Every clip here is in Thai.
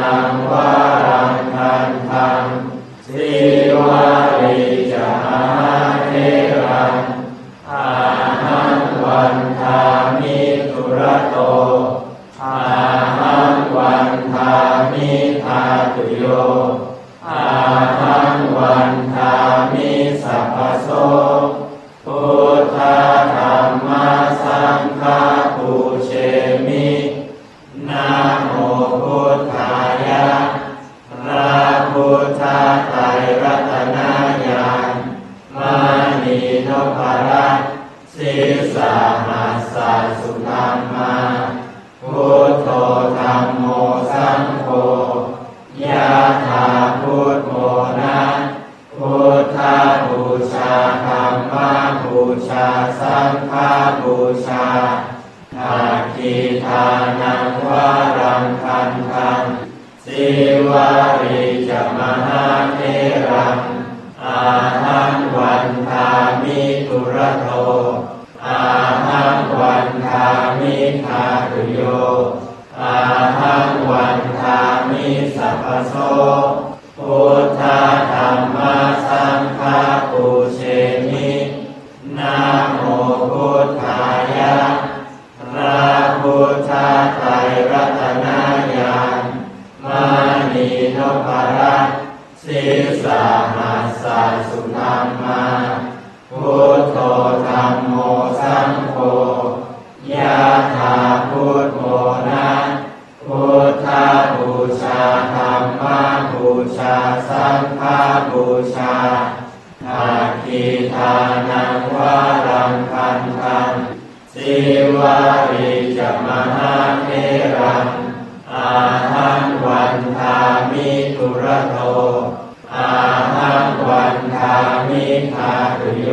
นังวารังคันธังสิวาริจมหาเทรัง สาหัสสะสุธรรมาพุทโธธรรมโมสังโฆยะถาพุทโมนะพุทธบูชาธรรมบูชาสังฆบูชาอาทิทานังวารังคันทังสิวาริจมหา ทาตุโยอาหังวันทามิสัพโสพุทธธรรมสังฆปูเชมินะโมพุทธายะพระพุทธไตรรัตนายานมานีนพรัตน์ศีสา นังวารังคันทังสิวาริจมหาเทรังอาหังวันทามิตุระโตอาหังวันทามิทาตุโย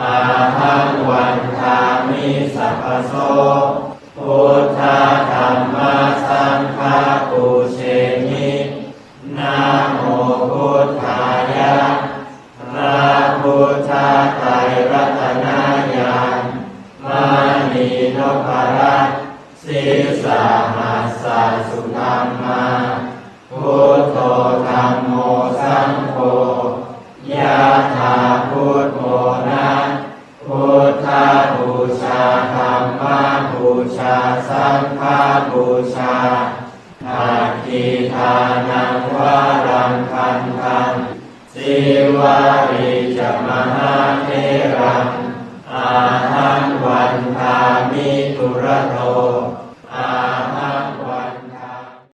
อาหังวันทามิสัพพโสพุทธธรรมสั พุทธไตรรัตนายานมานีนพรัตน์ศีสาหัสสะสุธรรมาพุทโธธรรมโมสังโฆยะถาพุทโมนะพุทธบูชาธรรมบูชาสังฆาบูชาอาทิทานังวารังคันทังสิวา มหาเทรังอาหังวันามิตุระ